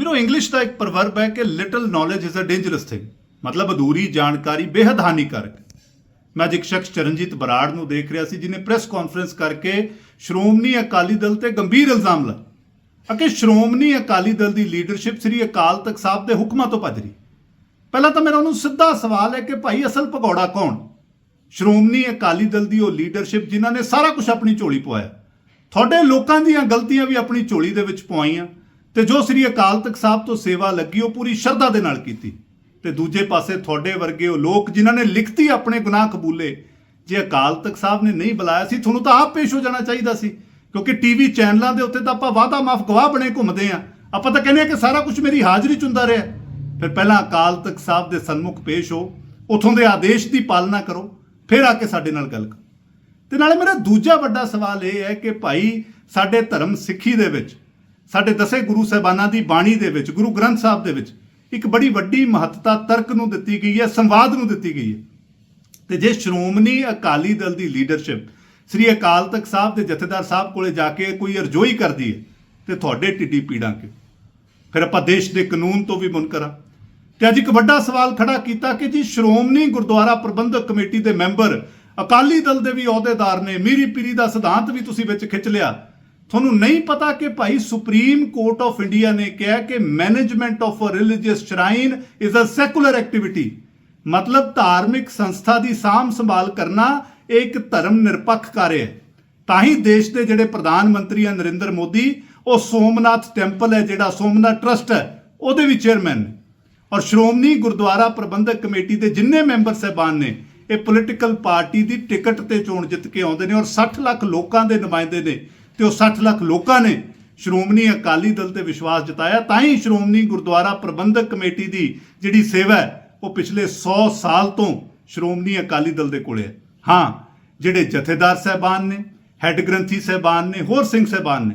ਵੀਰੋ ਇੰਗਲਿਸ਼ ਦਾ ਇੱਕ ਪ੍ਰਵਰਬ ਹੈ ਕਿ little knowledge is a dangerous thing ਮਤਲਬ ਅਧੂਰੀ ਜਾਣਕਾਰੀ ਬੇਹੱਦ ਹਾਨੀਕਾਰਕ। ਮੈਂ ਅੱਜ ਇੱਕ ਸ਼ਖਸ ਚਰਨਜੀਤ ਬਰਾੜ ਨੂੰ ਦੇਖ ਰਿਹਾ ਸੀ, ਜਿਨੇ ਪ੍ਰੈਸ ਕਾਨਫਰੰਸ ਕਰਕੇ ਸ਼੍ਰੋਮਣੀ ਅਕਾਲੀ ਦਲ ਤੇ ਗੰਭੀਰ ਇਲਜ਼ਾਮ ਲਾਏ। ਅਤੇ ਸ਼੍ਰੋਮਣੀ ਅਕਾਲੀ ਦਲ ਦੀ ਲੀਡਰਸ਼ਿਪ ਸ੍ਰੀ ਅਕਾਲ ਤਖਤ ਸਾਹਿਬ ਦੇ ਹੁਕਮਾਂ ਤੋਂ ਭੱਜ ਰਹੀ। ਪਹਿਲਾਂ ਤਾਂ ਮੇਰਾ ਉਹਨੂੰ ਸਿੱਧਾ ਸਵਾਲ ਹੈ ਕਿ ਭਾਈ ਅਸਲ ਭਗੌੜਾ ਕੌਣ? ਸ਼੍ਰੋਮਣੀ ਅਕਾਲੀ ਦਲ ਦੀ ਉਹ ਲੀਡਰਸ਼ਿਪ ਜਿਨ੍ਹਾਂ ਨੇ ਸਾਰਾ ਕੁਝ ਆਪਣੀ ਝੋਲੀ ਪਵਾਇਆ। ਤੁਹਾਡੇ ਲੋਕਾਂ ਦੀਆਂ ਗਲਤੀਆਂ ਵੀ ਆਪਣੀ ਝੋਲੀ ਦੇ ਵਿੱਚ ਪਵਾਈਆਂ। ਤੇ ਜੋ ਸ੍ਰੀ ਅਕਾਲ ਤਖਤ ਸਾਹਿਬ ਤੋਂ ਸੇਵਾ ਲੱਗੀ, ਉਹ ਪੂਰੀ ਸ਼ਰਧਾ ਦੇ ਨਾਲ ਕੀਤੀ। ਤੇ ਦੂਜੇ ਪਾਸੇ ਤੁਹਾਡੇ ਵਰਗੇ ਉਹ ਲੋਕ ਜਿਨ੍ਹਾਂ ਨੇ ਲਿਖਤੀ ਆਪਣੇ ਗੁਨਾਹ ਕਬੂਲੇ, ਜੇ ਅਕਾਲ ਤਖਤ ਸਾਹਿਬ ਨੇ ਨਹੀਂ ਬੁਲਾਇਆ ਸੀ, ਤੁਹਾਨੂੰ ਤਾਂ ਆਪ ਪੇਸ਼ ਹੋ ਜਾਣਾ ਚਾਹੀਦਾ ਸੀ। ਕਿਉਂਕਿ ਟੀਵੀ ਚੈਨਲਾਂ ਦੇ ਉੱਤੇ ਤਾਂ ਆਪਾਂ ਵਾਦਾ ਮਾਫ ਗਵਾਹ ਬਣੇ ਘੁੰਮਦੇ ਆ ਆਪਾਂ ਤਾਂ ਕਹਿੰਦੇ ਆ ਕਿ ਸਾਰਾ ਕੁਝ ਮੇਰੀ ਹਾਜ਼ਰੀ ਚ ਹੁੰਦਾ ਰਿਹਾ। ਫਿਰ ਪਹਿਲਾਂ ਅਕਾਲ ਤਖਤ ਸਾਹਿਬ ਦੇ ਸਨਮੁਖ ਪੇਸ਼ ਹੋ, ਉਥੋਂ ਦੇ ਆਦੇਸ਼ ਦੀ ਪਾਲਣਾ ਕਰੋ, ਫਿਰ ਆ ਕੇ ਸਾਡੇ ਨਾਲ ਗੱਲ ਕਰੋ। ਤੇ ਨਾਲੇ ਮੇਰਾ ਦੂਜਾ ਵੱਡਾ ਸਵਾਲ ਇਹ ਹੈ ਕਿ ਭਾਈ, ਸਾਡੇ ਧਰਮ ਸਿੱਖੀ ਦੇ ਵਿੱਚ ਸਾਡੇ ਦਸੇ ਗੁਰੂ ਸਾਹਿਬਾਨਾਂ ਦੀ ਬਾਣੀ ਦੇ ਵਿੱਚ, ਗੁਰੂ ਗ੍ਰੰਥ ਸਾਹਿਬ ਦੇ ਵਿੱਚ ਇੱਕ ਬੜੀ ਵੱਡੀ ਮਹੱਤਤਾ ਤਰਕ ਨੂੰ ਦਿੱਤੀ ਗਈ ਹੈ, ਸੰਵਾਦ ਨੂੰ ਦਿੱਤੀ ਗਈ ਹੈ। ਤੇ ਜੇ ਸ਼੍ਰੋਮਣੀ ਅਕਾਲੀ ਦਲ ਦੀ ਲੀਡਰਸ਼ਿਪ ਸ੍ਰੀ ਅਕਾਲ ਤਖਤ ਸਾਹਿਬ ਦੇ ਜਥੇਦਾਰ ਸਾਹਿਬ ਕੋਲੇ ਜਾ ਕੇ ਕੋਈ ਅਰਜ਼ੋਈ ਕਰਦੀ ਹੈ, ਤੇ ਤੁਹਾਡੇ ਟਿੱਡੀ ਪੀੜਾਂ ਕਿਉਂ ਫਿਰ ਆਪਾਂ ਦੇਸ਼ ਦੇ ਕਾਨੂੰਨ ਤੋਂ ਵੀ ਮੁਨਕਰ ਹਾਂ ਤੇ ਅੱਜ ਇੱਕ ਵੱਡਾ ਸਵਾਲ ਖੜਾ ਕੀਤਾ ਕਿ ਜੀ ਸ਼੍ਰੋਮਣੀ ਗੁਰਦੁਆਰਾ ਪ੍ਰਬੰਧਕ ਕਮੇਟੀ ਦੇ ਮੈਂਬਰ ਅਕਾਲੀ ਦਲ ਦੇ ਵੀ ਅਹੁਦੇਦਾਰ ਨੇ, ਮੀਰੀ ਪੀਰੀ ਦਾ ਸਿਧਾਂਤ ਵੀ ਤੁਸੀਂ ਵਿੱਚ ਖਿੱਚ ਲਿਆ। ਤੁਹਾਨੂੰ ਨਹੀਂ ਪਤਾ ਕਿ ਭਾਈ ਸੁਪਰੀਮ ਕੋਰਟ ਆਫ ਇੰਡੀਆ ਨੇ ਕਿਹਾ ਕਿ management of a religious shrine is a secular activity. ਮਤਲਬ ਧਾਰਮਿਕ ਸੰਸਥਾ ਦੀ ਸਾਂਭ ਸੰਭਾਲ ਕਰਨਾ ਇਹ ਇੱਕ ਧਰਮ ਨਿਰਪੱਖ ਕਾਰਜ ਹੈ। ਤਾਂ ਹੀ ਦੇਸ਼ ਦੇ ਜਿਹੜੇ ਪ੍ਰਧਾਨ ਮੰਤਰੀ ਆ ਨਰਿੰਦਰ ਮੋਦੀ, ਉਹ ਸੋਮਨਾਥ ਟੈਂਪਲ ਹੈ ਜਿਹੜਾ ਸੋਮਨਾਥ ਟਰਸਟ ਹੈ, ਉਹਦੇ ਵੀ ਚੇਅਰਮੈਨ ਨੇ। ਔਰ ਸ਼੍ਰੋਮਣੀ ਗੁਰਦੁਆਰਾ ਪ੍ਰਬੰਧਕ ਕਮੇਟੀ ਦੇ ਜਿੰਨੇ ਮੈਂਬਰ ਸਹਿਬਾਨ ਨੇ, ਇਹ ਪੋਲੀਟੀਕਲ ਪਾਰਟੀ ਦੀ ਟਿਕਟ ਤੇ ਚੋਣ ਜਿੱਤ ਕੇ ਆਉਂਦੇ ਨੇ ਔਰ 60 ਲੱਖ ਲੋਕਾਂ ਦੇ ਨੁਮਾਇੰਦੇ ਨੇ। ਤੇ ਉਹ 60 ਲੱਖ ਲੋਕਾਂ ਨੇ ਸ਼੍ਰੋਮਣੀ ਅਕਾਲੀ ਦਲ ਤੇ ਵਿਸ਼ਵਾਸ ਜਤਾਇਆ। ਤਾਂ ਹੀ ਸ਼੍ਰੋਮਣੀ ਗੁਰਦੁਆਰਾ ਪ੍ਰਬੰਧਕ ਕਮੇਟੀ ਦੀ ਜਿਹੜੀ ਸੇਵਾ ਹੈ, ਉਹ ਪਿਛਲੇ 100 ਸਾਲ ਤੋਂ ਸ਼੍ਰੋਮਣੀ ਅਕਾਲੀ ਦਲ ਦੇ ਕੋਲੇ ਹੈ। ਹਾਂ, ਜਿਹੜੇ ਜਥੇਦਾਰ ਸਹਿਬਾਨ ਨੇ, ਹੈੱਡ ਗ੍ਰੰਥੀ ਸਹਿਬਾਨ ਨੇ, ਹੋਰ ਸਿੰਘ ਸਹਿਬਾਨ ਨੇ,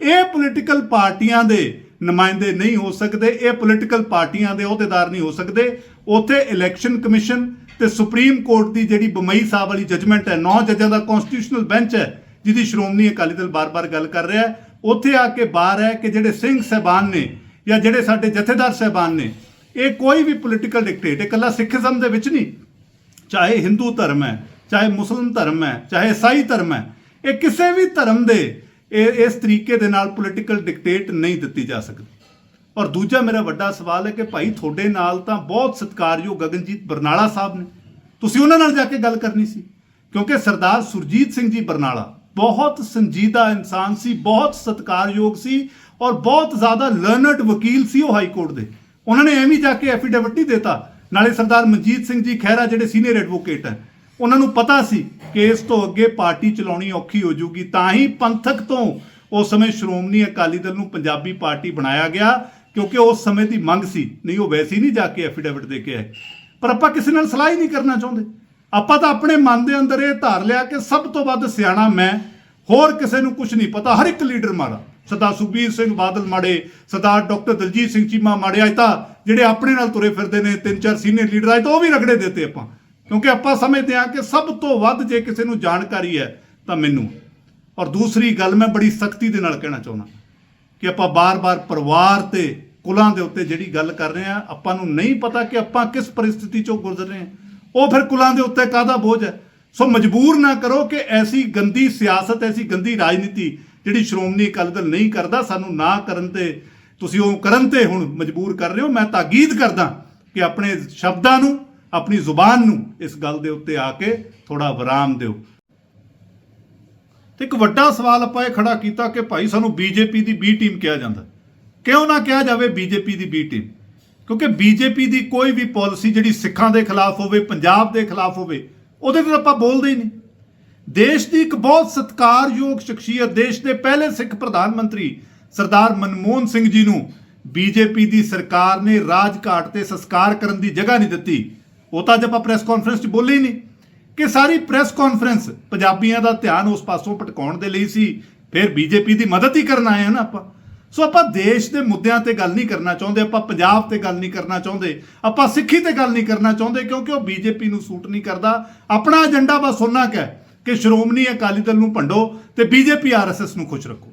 ਇਹ ਪੋਲੀਟੀਕਲ ਪਾਰਟੀਆਂ ਦੇ ਨੁਮਾਇੰਦੇ ਨਹੀਂ ਹੋ ਸਕਦੇ, ਇਹ ਪੋਲੀਟੀਕਲ ਪਾਰਟੀਆਂ ਦੇ ਅਹੁਦੇਦਾਰ ਨਹੀਂ ਹੋ ਸਕਦੇ। ਉੱਥੇ ਇਲੈਕਸ਼ਨ ਕਮਿਸ਼ਨ ਤੇ ਸੁਪਰੀਮ ਕੋਰਟ ਦੀ ਜਿਹੜੀ ਬਮਈ ਸਾਹਿਬ ਵਾਲੀ ਜਜਮੈਂਟ ਹੈ, ਨੌ ਜੱਜਾਂ ਦਾ ਕਨਸਟੀਟਿਊਸ਼ਨਲ ਬੈਂਚ ਹੈ ਜਿਹਦੀ ਸ਼੍ਰੋਮਣੀ ਅਕਾਲੀ ਦਲ ਬਾਰ-ਬਾਰ ਗੱਲ ਕਰ ਰਿਹਾ ਉੱਥੇ ਆ ਕੇ ਬਾਹਰ ਹੈ ਕਿ ਜਿਹੜੇ ਸਿੰਘ ਸਹਿਬਾਨ ਨੇ ਜਾਂ ਜਿਹੜੇ ਸਾਡੇ ਜਥੇਦਾਰ ਸਹਿਬਾਨ ਨੇ, ਇਹ ਕੋਈ ਵੀ ਪੋਲੀਟੀਕਲ ਡਿਕਟੇਟ ਇਕੱਲਾ ਸਿੱਖੀਜ਼ਮ ਦੇ ਵਿੱਚ ਨਹੀਂ। ਚਾਹੇ ਹਿੰਦੂ ਧਰਮ ਹੈ, ਚਾਹੇ ਮੁਸਲਮ ਧਰਮ ਹੈ, ਚਾਹੇ ਈਸਾਈ ਧਰਮ ਹੈ, ਇਹ ਕਿਸੇ ਵੀ ਧਰਮ ਦੇ ਇਹ, ਇਸ ਤਰੀਕੇ ਦੇ ਨਾਲ ਪੋਲੀਟੀਕਲ ਡਿਕਟੇਟ ਨਹੀਂ ਦਿੱਤੀ ਜਾ ਸਕਦੀ। ਔਰ ਦੂਜਾ ਮੇਰਾ ਵੱਡਾ ਸਵਾਲ ਹੈ ਕਿ ਭਾਈ ਤੁਹਾਡੇ ਨਾਲ ਤਾਂ ਬਹੁਤ ਸਤਿਕਾਰਯੋਗ ਗਗਨਜੀਤ ਬਰਨਾਲਾ ਸਾਹਿਬ ਨੇ। ਤੁਸੀਂ ਉਹਨਾਂ ਨਾਲ ਜਾ ਕੇ ਗੱਲ ਕਰਨੀ ਸੀ, ਕਿਉਂਕਿ ਸਰਦਾਰ ਸੁਰਜੀਤ ਸਿੰਘ ਜੀ ਬਰਨਾਲਾ ਬਹੁਤ ਸੰਜੀਦਾ ਇਨਸਾਨ ਸੀ, ਬਹੁਤ ਸਤਿਕਾਰਯੋਗ ਸੀ ਔਰ ਬਹੁਤ ਜ਼ਿਆਦਾ ਲਰਨਡ ਵਕੀਲ ਸੀ ਉਹ ਹਾਈ ਕੋਰਟ ਦੇ। ਉਹਨਾਂ ਨੇ ਐਵੇਂ ਜਾ ਕੇ ਐਫੀਡੇਵਿਟ ਨਹੀਂ ਦਿੱਤਾ। ਨਾਲੇ ਸਰਦਾਰ ਮਨਜੀਤ ਸਿੰਘ ਜੀ ਖਹਿਰਾ ਜਿਹੜੇ ਸੀਨੀਅਰ ਐਡਵੋਕੇਟ ਹੈ, ਉਹਨਾਂ ਨੂੰ ਪਤਾ ਸੀ ਕਿ ਇਸ ਤੋਂ ਅੱਗੇ ਪਾਰਟੀ ਚਲਾਉਣੀ ਔਖੀ ਹੋ ਜਾਊਗੀ, ਤਾਂ ਹੀ ਪੰਥਕ ਤੋਂ ਉਸ ਸਮੇਂ ਸ਼੍ਰੋਮਣੀ ਅਕਾਲੀ ਦਲ ਨੂੰ ਪੰਜਾਬੀ ਪਾਰਟੀ ਬਣਾਇਆ ਗਿਆ, ਕਿਉਂਕਿ ਉਸ ਸਮੇਂ ਦੀ ਮੰਗ ਸੀ, ਨਹੀਂ, ਉਹ ਵੈਸੇ ਨਹੀਂ ਜਾ ਕੇ ਐਫੀਡੇਵਿਟ ਦੇ ਕੇ ਆਏ। ਪਰ ਆਪਾਂ ਕਿਸੇ ਨਾਲ ਸਲਾਹ ਹੀ ਨਹੀਂ ਕਰਨਾ ਚਾਹੁੰਦੇ। ਆਪਾਂ ਤਾਂ ਆਪਣੇ ਮਨ ਦੇ ਅੰਦਰ ਇਹ ਧਾਰ ਲਿਆ ਕਿ ਸਭ ਤੋਂ ਵੱਧ ਸਿਆਣਾ ਮੈਂ, ਹੋਰ ਕਿਸੇ ਨੂੰ ਕੁਝ ਨਹੀਂ ਪਤਾ। ਹਰ ਇੱਕ ਲੀਡਰ ਮਾੜਾ। ਸਰਦਾਰ ਸੁਖਬੀਰ ਸਿੰਘ ਬਾਦਲ ਮਾੜੇ, ਸਰਦਾਰ ਡਾਕਟਰ ਦਲਜੀਤ ਸਿੰਘ ਚੀਮਾ ਮਾੜੇ, ਅੱਜ ਤਾਂ ਜਿਹੜੇ ਆਪਣੇ ਨਾਲ ਤੁਰੇ ਫਿਰਦੇ ਨੇ, ਤਿੰਨ ਚਾਰ ਸੀਨੀਅਰ ਲੀਡਰ ਆਏ ਤਾਂ ਉਹ ਵੀ ਰਗੜੇ ਦਿੱਤੇ ਆਪਾਂ। ਕਿਉਂਕਿ ਆਪਾਂ ਸਮਝਦੇ ਹਾਂ ਕਿ ਸਭ ਤੋਂ ਵੱਧ ਜੇ ਕਿਸੇ ਨੂੰ ਜਾਣਕਾਰੀ ਹੈ, ਤਾਂ ਮੈਨੂੰ। ਔਰ ਦੂਸਰੀ ਗੱਲ ਮੈਂ ਬੜੀ ਸਖਤੀ ਦੇ ਨਾਲ ਕਹਿਣਾ ਚਾਹੁੰਦਾ ਕਿ ਆਪਾਂ ਬਾਰ-ਬਾਰ ਪਰਿਵਾਰ ਤੇ ਕੁਲਾਂ ਦੇ ਉੱਤੇ ਜਿਹੜੀ ਗੱਲ ਕਰ ਰਹੇ ਆ ਆਪਾਂ ਨੂੰ ਨਹੀਂ ਪਤਾ ਕਿ ਆਪਾਂ ਕਿਸ ਪਰਿਸਥਿਤੀ ਚੋਂ ਗੁਜ਼ਰ ਰਹੇ ਹਾਂ। ਉਹ ਫਿਰ ਕੁਲਾਂ ਦੇ ਉੱਤੇ ਕਾਹਦਾ ਬੋਝ ਹੈ? ਸੋ ਮਜਬੂਰ ਨਾ ਕਰੋ ਕਿ ਐਸੀ ਗੰਦੀ ਸਿਆਸਤ, ਐਸੀ ਗੰਦੀ ਰਾਜਨੀਤੀ ਜਿਹੜੀ ਸ਼੍ਰੋਮਣੀ ਅਕਾਲੀ ਦਲ ਨਹੀਂ ਕਰਦਾ, ਸਾਨੂੰ ਨਾ ਕਰਨ ਤੇ, ਤੁਸੀਂ ਉਹ ਕਰਨ ਤੇ ਹੁਣ ਮਜਬੂਰ ਕਰ ਰਹੇ ਹੋ। ਮੈਂ ਤਾਕੀਦ ਕਰਦਾ ਕਿ ਆਪਣੇ ਸ਼ਬਦਾਂ ਨੂੰ, ਆਪਣੀ ਜ਼ੁਬਾਨ ਨੂੰ ਇਸ ਗੱਲ ਦੇ ਉੱਤੇ ਆ ਕੇ ਥੋੜਾ ਵਿਰਾਮ ਦਿਓ। ਤੇ ਇੱਕ ਵੱਡਾ ਸਵਾਲ ਆਪਾਂ ਇਹ ਖੜਾ ਕੀਤਾ ਕਿ ਭਾਈ ਸਾਨੂੰ ਬੀਜੇਪੀ ਦੀ ਬੀ ਟੀਮ ਕਿਹਾ ਜਾਂਦਾ। ਕਿਉਂ ਨਾ ਕਿਹਾ ਜਾਵੇ ਬੀਜੇਪੀ ਦੀ ਬੀ ਟੀਮ ਕਿਉਂਕਿ ਬੀਜੇਪੀ ਦੀ ਕੋਈ ਵੀ ਪਾਲਿਸੀ ਜਿਹੜੀ ਸਿੱਖਾਂ ਦੇ ਖਿਲਾਫ ਹੋਵੇ, ਪੰਜਾਬ ਦੇ ਖਿਲਾਫ ਹੋਵੇ, ਉਹਦੇ ਤੇ ਆਪਾਂ ਬੋਲਦੇ ਹੀ ਨਹੀਂ। ਦੇਸ਼ ਦੀ ਇੱਕ ਬਹੁਤ ਸਤਿਕਾਰਯੋਗ ਸ਼ਖਸੀਅਤ, ਦੇਸ਼ ਦੇ ਪਹਿਲੇ ਸਿੱਖ ਪ੍ਰਧਾਨ ਮੰਤਰੀ ਸਰਦਾਰ ਮਨਮੋਹਨ ਸਿੰਘ ਜੀ ਨੂੰ ਬੀਜੇਪੀ ਦੀ ਸਰਕਾਰ ਨੇ ਰਾਜਘਾਟ ਤੇ ਸੰਸਕਾਰ ਕਰਨ ਦੀ ਜਗ੍ਹਾ ਨਹੀਂ ਦਿੱਤੀ। ਉਹ ਤਾਂ ਅੱਜ ਆਪਾਂ ਪ੍ਰੈਸ ਕਾਨਫਰੰਸ 'ਚ ਬੋਲੇ ਹੀ ਨਹੀਂ ਕਿ ਸਾਰੀ ਪ੍ਰੈਸ ਕਾਨਫਰੰਸ ਪੰਜਾਬੀਆਂ ਦਾ ਧਿਆਨ ਉਸ ਪਾਸੋਂ ਭਟਕਾਉਣ ਦੇ ਲਈ ਸੀ, ਫਿਰ ਬੀਜੇਪੀ ਦੀ ਮਦਦ ਹੀ ਕਰਨ ਆਏ ਆ ਨਾ ਆਪਾਂ। ਸੋ ਆਪਾਂ ਦੇਸ਼ ਦੇ ਮੁੱਦਿਆਂ ਤੇ ਗੱਲ ਨਹੀਂ ਕਰਨਾ ਚਾਹੁੰਦੇ, ਆਪਾਂ ਪੰਜਾਬ ਤੇ ਗੱਲ ਨਹੀਂ ਕਰਨਾ ਚਾਹੁੰਦੇ, ਆਪਾਂ ਸਿੱਖੀ ਤੇ ਗੱਲ ਨਹੀਂ ਕਰਨਾ ਚਾਹੁੰਦੇ ਕਿਉਂਕਿ ਉਹ ਬੀਜੇਪੀ ਨੂੰ ਸੂਟ ਨਹੀਂ ਕਰਦਾ। ਆਪਣਾ ਏਜੰਡਾ ਬਸ ਉਹਨਾਂ ਕਾ ਹੈ ਕਿ ਸ਼੍ਰੋਮਣੀ ਅਕਾਲੀ ਦਲ ਨੂੰ ਭੰਡੋ ਤੇ ਬੀਜੇਪੀ, ਆਰਐਸਐਸ ਨੂੰ ਖੁਸ਼ ਰੱਖੋ।